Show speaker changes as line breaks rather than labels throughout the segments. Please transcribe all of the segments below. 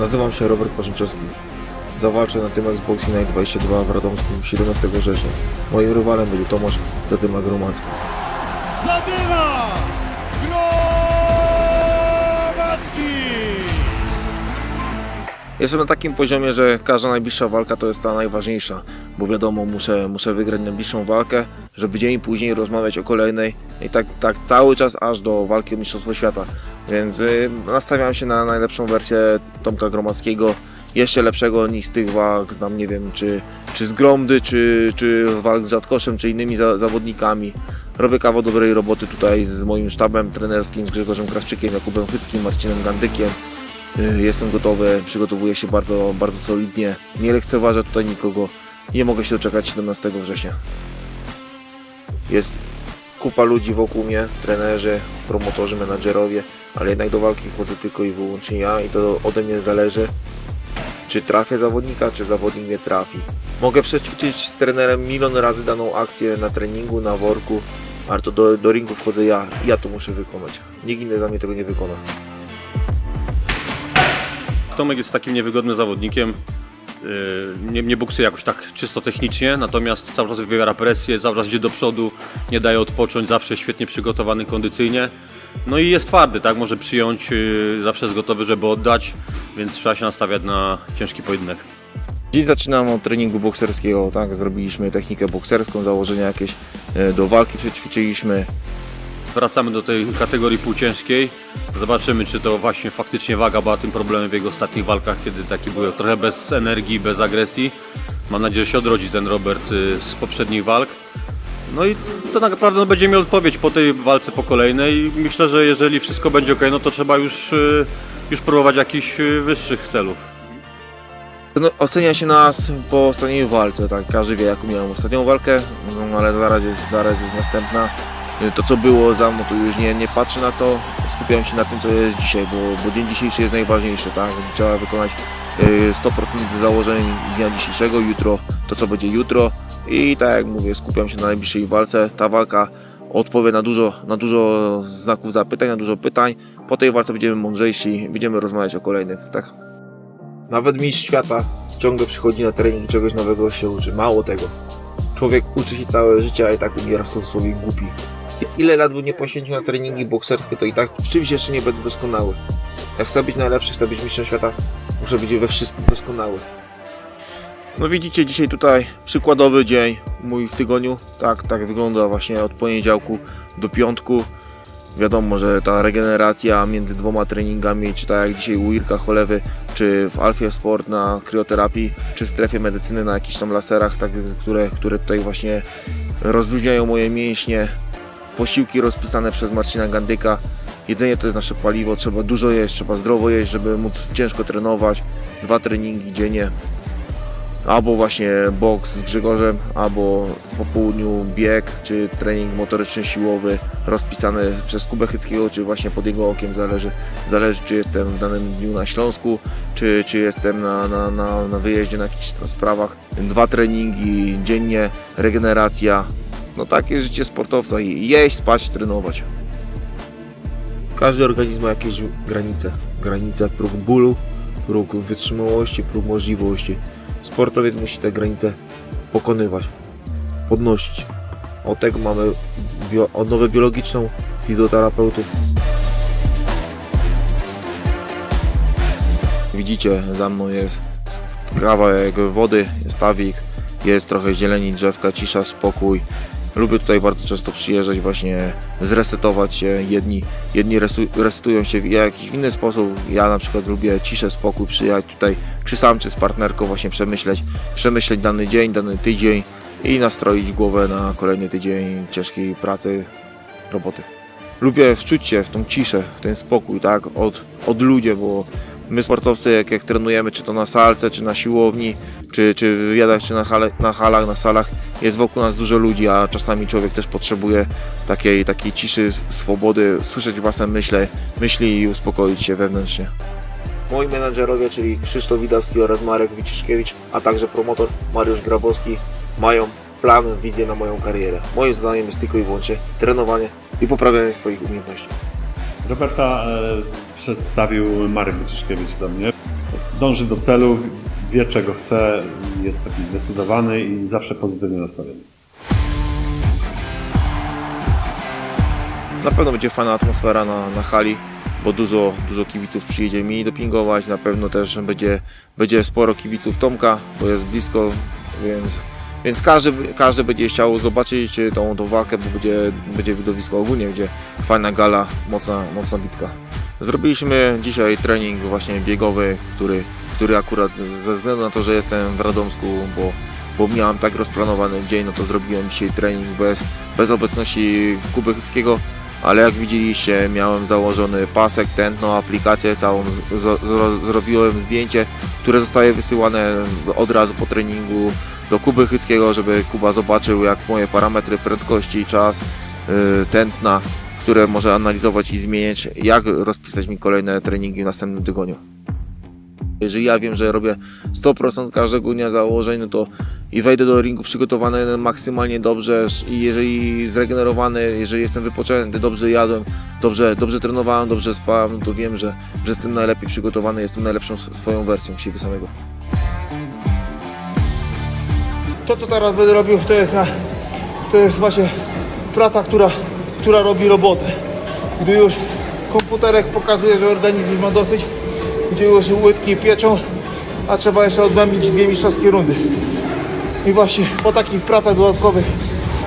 Nazywam się Robert Parzymczewski. Zawalczę na tym Boxing Night 22 w Radomsku 17 września. Moim rywalem będzie Tomasz Zadyma Gromacki.
Zadyma Gromacki!
Jestem na takim poziomie, że każda najbliższa walka to jest ta najważniejsza, bo wiadomo, muszę, muszę wygrać najbliższą walkę, żeby dzień później rozmawiać o kolejnej i tak, tak cały czas aż do walki o Mistrzostwo Świata. Więc y, nastawiam się na najlepszą wersję Tomka Gromackiego, jeszcze lepszego niż z tych walk, znam nie wiem, czy, czy z Gromdy, czy, czy walk z Rzadkoszem, czy innymi za, zawodnikami. Robię kawał dobrej roboty tutaj z moim sztabem trenerskim, z Grzegorzem Krawczykiem, Jakubem Chyckim, Marcinem Gandykiem. Y, Jestem gotowy, przygotowuję się bardzo, bardzo solidnie. Nie lekceważę tutaj nikogo. Nie mogę się doczekać 17 września. Jest kupa ludzi wokół mnie, trenerzy, promotorzy, menadżerowie, ale jednak do walki chodzę tylko i wyłącznie ja i to ode mnie zależy, czy trafię zawodnika, czy zawodnik mnie trafi. Mogę przećwiczyć z trenerem milion razy daną akcję na treningu, na worku, ale to do, do ringu wchodzę ja ja to muszę wykonać. Nikt inny za mnie tego nie wykona.
Tomek jest takim niewygodnym zawodnikiem. Yy, Nie, nie boksuje jakoś tak czysto technicznie, natomiast cały czas wywiera presję, cały czas idzie do przodu, nie daje odpocząć, zawsze świetnie przygotowany kondycyjnie. No i jest twardy, tak? Może przyjąć, yy, zawsze jest gotowy, żeby oddać, więc trzeba się nastawiać na ciężki pojedynek.
Dziś zaczynam od treningu bokserskiego, tak? Zrobiliśmy technikę bokserską, założenia jakieś e, do walki przećwiczyliśmy.
Wracamy do tej kategorii półciężkiej. Zobaczymy, czy to właśnie faktycznie waga była tym problemem w jego ostatnich walkach, kiedy taki był trochę bez energii, bez agresji. Mam nadzieję, że się odrodzi ten Robert y, z poprzednich walk. No i to naprawdę będzie miał odpowiedź po tej walce po kolejnej. Myślę, że jeżeli wszystko będzie ok, no to trzeba już, y, już próbować jakichś y, wyższych celów.
No, ocenia się nas po ostatniej walce, tak? Każdy wie jaką miałem ostatnią walkę, no, ale zaraz jest, zaraz jest następna. E, To co było za mną, to już nie, nie patrzę na to, skupiam się na tym co jest dzisiaj, bo, bo dzień dzisiejszy jest najważniejszy, tak? Trzeba wykonać e, 100% założeń dnia dzisiejszego, jutro to co będzie jutro i tak jak mówię, skupiam się na najbliższej walce. Ta walka odpowie na dużo, na dużo znaków zapytań, na dużo pytań. Po tej walce będziemy mądrzejsi, będziemy rozmawiać o kolejnych, tak? Nawet mistrz świata ciągle przychodzi na trening i czegoś nowego się uczy. Mało tego. Człowiek uczy się całe życie, a i tak umiera w cudzysłowie głupi. Ile lat bym nie poświęcił na treningi bokserskie, to i tak w czymś jeszcze nie będę doskonały. Jak chcę być najlepszy, chcę być mistrzem świata, muszę być we wszystkim doskonały. No widzicie dzisiaj tutaj przykładowy dzień mój w tygodniu. Tak, tak wygląda właśnie od poniedziałku do piątku. Wiadomo, że ta regeneracja między dwoma treningami, czy tak jak dzisiaj u Irka Cholewy, czy w Alfie Sport na krioterapii, czy w strefie medycyny na jakichś tam laserach, tak, które, które tutaj właśnie rozluźniają moje mięśnie. Posiłki rozpisane przez Marcina Gandyka. Jedzenie to jest nasze paliwo, trzeba dużo jeść, trzeba zdrowo jeść, żeby móc ciężko trenować. Dwa treningi dziennie, albo właśnie boks z Grzegorzem, albo po południu bieg, czy trening motoryczny siłowy rozpisany przez Kubę Chyckiego, czy właśnie pod jego okiem zależy, zależy czy jestem w danym dniu na Śląsku, czy, czy jestem na, na, na, na wyjeździe na jakichś sprawach. Dwa treningi dziennie, regeneracja, no takie życie sportowca i jeść, spać, trenować. Każdy organizm ma jakieś granice, granice próg bólu, próg wytrzymałości, próg możliwości sportowiec musi te granice pokonywać, podnosić. Od tego mamy bio, odnowę biologiczną, fizjoterapeutów. Widzicie, za mną jest kawałek wody, jest stawik, jest trochę zieleni, drzewka, cisza, spokój. Lubię tutaj bardzo często przyjeżdżać, właśnie zresetować się. Jedni, jedni resetują się w jakiś inny sposób. Ja na przykład lubię ciszę, spokój, przyjechać tutaj, czy sam, czy z partnerką, właśnie przemyśleć, przemyśleć dany dzień, dany tydzień i nastroić głowę na kolejny tydzień ciężkiej pracy, roboty. Lubię wczuć się w tą ciszę, w ten spokój, tak, od, od ludzi, bo my sportowcy, jak, jak trenujemy, czy to na salce, czy na siłowni, czy, czy w wywiadach, czy na, hale, na halach, na salach, jest wokół nas dużo ludzi, a czasami człowiek też potrzebuje takiej, takiej ciszy, swobody, słyszeć własne myśli, myśli i uspokoić się wewnętrznie. Moi menadżerowie, czyli Krzysztof Widawski oraz Marek Wiciszkiewicz, a także promotor Mariusz Grabowski mają plan, wizję na moją karierę. Moim zadaniem jest tylko i wyłącznie trenowanie i poprawianie swoich umiejętności.
Roberta e, przedstawił Marek Wyciszkiewicz do mnie. dąży do celu, wie czego chce, jest taki zdecydowany i zawsze pozytywnie nastawiony.
Na pewno będzie fajna atmosfera na, na hali, bo dużo, dużo kibiców przyjedzie mi dopingować. Na pewno też będzie, będzie sporo kibiców Tomka, bo jest blisko, więc, więc każdy, każdy będzie chciał zobaczyć tą, tą walkę, bo będzie, będzie widowisko ogólnie, będzie fajna gala, mocna, mocna bitka. Zrobiliśmy dzisiaj trening właśnie biegowy, który, który akurat ze względu na to, że jestem w Radomsku, bo, bo miałem tak rozplanowany dzień, no to zrobiłem dzisiaj trening bez, bez obecności Kuby Chyckiego, ale jak widzieliście miałem założony pasek, tętno, aplikację całą, z, z, zrobiłem zdjęcie, które zostaje wysyłane od razu po treningu do Kuby Chyckiego, żeby Kuba zobaczył jak moje parametry prędkości, czas, yy, tętna, które może analizować i zmieniać, jak rozpisać mi kolejne treningi w następnym tygodniu. Jeżeli ja wiem, że robię 100% każdego dnia założeń, no to i wejdę do ringu przygotowany maksymalnie dobrze i jeżeli zregenerowany, jeżeli jestem wypoczęty, dobrze jadłem, dobrze, dobrze trenowałem, dobrze spałem, no to wiem, że, że jestem najlepiej przygotowany, jestem najlepszą swoją wersją siebie samego.
To, co teraz będę robił, to jest, na, to jest właśnie praca, która, która robi robotę. Gdy już komputerek pokazuje, że organizm już ma dosyć, gdzie już łydki pieczą, a trzeba jeszcze odbębnić dwie mistrzowskie rundy. I właśnie po takich pracach dodatkowych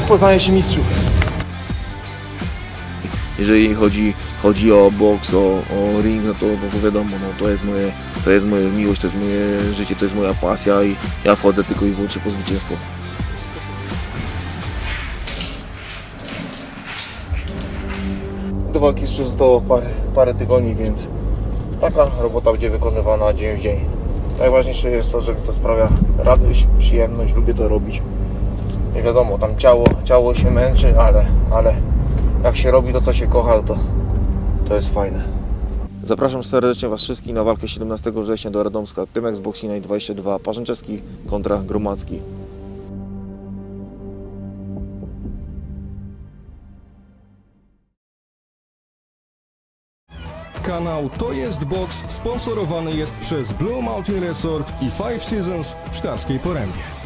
poznaje się mistrzów.
Jeżeli chodzi, chodzi o boks, o, o ring, no to, no wiadomo, no to jest moje, to jest moja miłość, to jest moje życie, to jest moja pasja i ja wchodzę tylko i wyłącznie po zwycięstwo.
Do walki jeszcze zostało parę, parę tygodni, więc taka robota będzie wykonywana dzień w dzień. Najważniejsze jest to, że mi to sprawia radość, przyjemność, lubię to robić. Nie wiadomo, tam ciało, ciało się męczy, ale, ale jak się robi to, co się kocha, to, to jest fajne.
Zapraszam serdecznie Was wszystkich na walkę 17 września do Radomska. Tymek z Boxing Night 22, Parzęczewski kontra Gromadzki.
Kanał To Jest Box sponsorowany jest przez Blue Mountain Resort i Five Seasons w Sztarskiej Porębie.